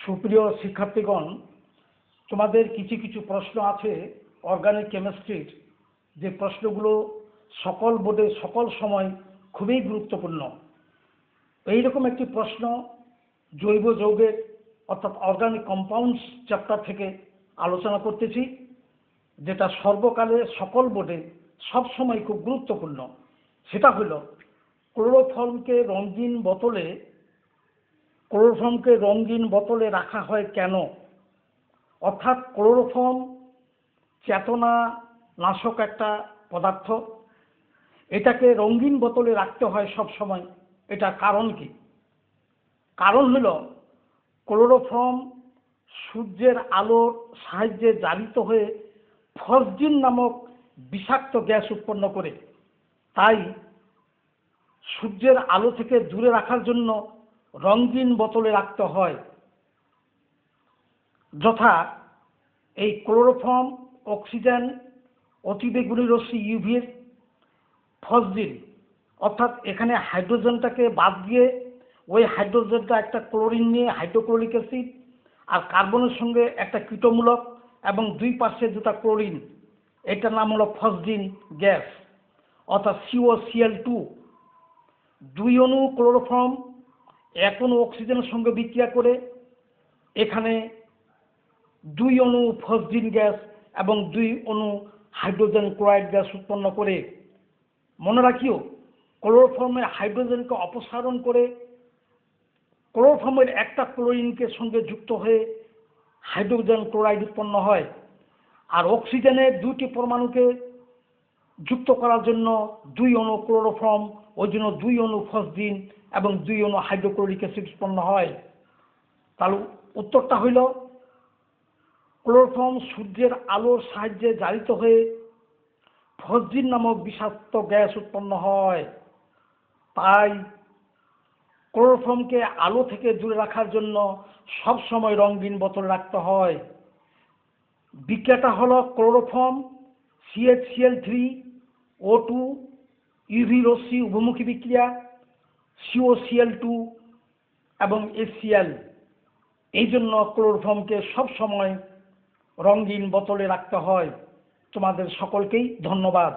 সুপ্রিয় শিক্ষার্থীগণ, তোমাদের কিছু কিছু প্রশ্ন আছে অর্গানিক কেমিস্ট্রির যে প্রশ্নগুলো সকল বোর্ডে সকল সময় খুবই গুরুত্বপূর্ণ। এইরকম একটি প্রশ্ন জৈব যৌগের অর্থাৎ অর্গানিক কম্পাউন্ডস চ্যাপ্টার থেকে আলোচনা করতেছি, যেটা সর্বকালে সকল বোর্ডে সবসময় খুব গুরুত্বপূর্ণ। সেটা হলো ক্লোরোফর্মকে রঙিন বোতলে ক্লোরোফর্মকে রঙিন বোতলে রাখা হয় কেন? অর্থাৎ ক্লোরোফর্ম চেতনা নাশক একটা পদার্থ। এটাকে রঙিন বোতলে রাখতে হয় সব সময়। এটা কারণ কি? কারণ হল ক্লোরোফর্ম সূর্যের আলোর সাহায্যে জারিত হয়ে ফসজিন নামক বিষাক্ত গ্যাস উৎপন্ন করে। তাই সূর্যের আলো থেকে দূরে রাখার জন্য রঙিন বোতলে রাখতে হয়। যথা এই ক্লোরোফর্ম, অক্সিজেন অতিবেগুনি রশ্মি ইউভির ফসজিন অর্থাৎ এখানে হাইড্রোজেনটাকে বাদ দিয়ে ওই হাইড্রোজেনটা একটা ক্লোরিন নিয়ে হাইড্রোক্লোরিক অ্যাসিড আর কার্বনের সঙ্গে একটা কীটমূলক এবং দুই পাশে দুটা ক্লোরিন, এটার নাম হলো ফসজিন গ্যাস, অর্থাৎ সিও সিএল টু দুই অণু ক্লোরোফর্ম অণু অক্সিজেনের সঙ্গে বিক্রিয়া করে এখানে দুই অণু ফসজিন গ্যাস এবং দুই অণু হাইড্রোজেন ক্লোরাইড গ্যাস উৎপন্ন করে। মনে রাখিও ক্লোরোফর্মের হাইড্রোজেনকে অপসারণ করে ক্লোরোফর্মের একটা ক্লোরিনকে সঙ্গে যুক্ত হয়ে হাইড্রোজেন ক্লোরাইড উৎপন্ন হয়। আর অক্সিজেনের দুটি পরমাণুকে যুক্ত করার জন্য দুই অণু ক্লোরোফর্ম ওই জন্য দুই অণু ফসজিন এবং দুই অণু হাইড্রোক্লোরিক অ্যাসিড উৎপন্ন হয়। তাহলে উত্তরটা হইল, ক্লোরোফর্ম সূর্যের আলোর সাহায্যে জারিত হয়ে ফসজিন নামক বিষাক্ত গ্যাস উৎপন্ন হয়। তাই ক্লোরোফর্মকে আলো থেকে দূরে রাখার জন্য সব সময় রঙিন বোতল রাখতে হয়। বিক্রিয়াটা হলো chloroform CH Cl three O two UV রশ্মি, উভমুখী বিক্রিয়া সিও সিএল টু এবং এসিএল এই জন্য ক্লোরোফর্মকে সব সময় রঙিন বোতলে রাখতে হয়। তোমাদের সকলকেই ধন্যবাদ।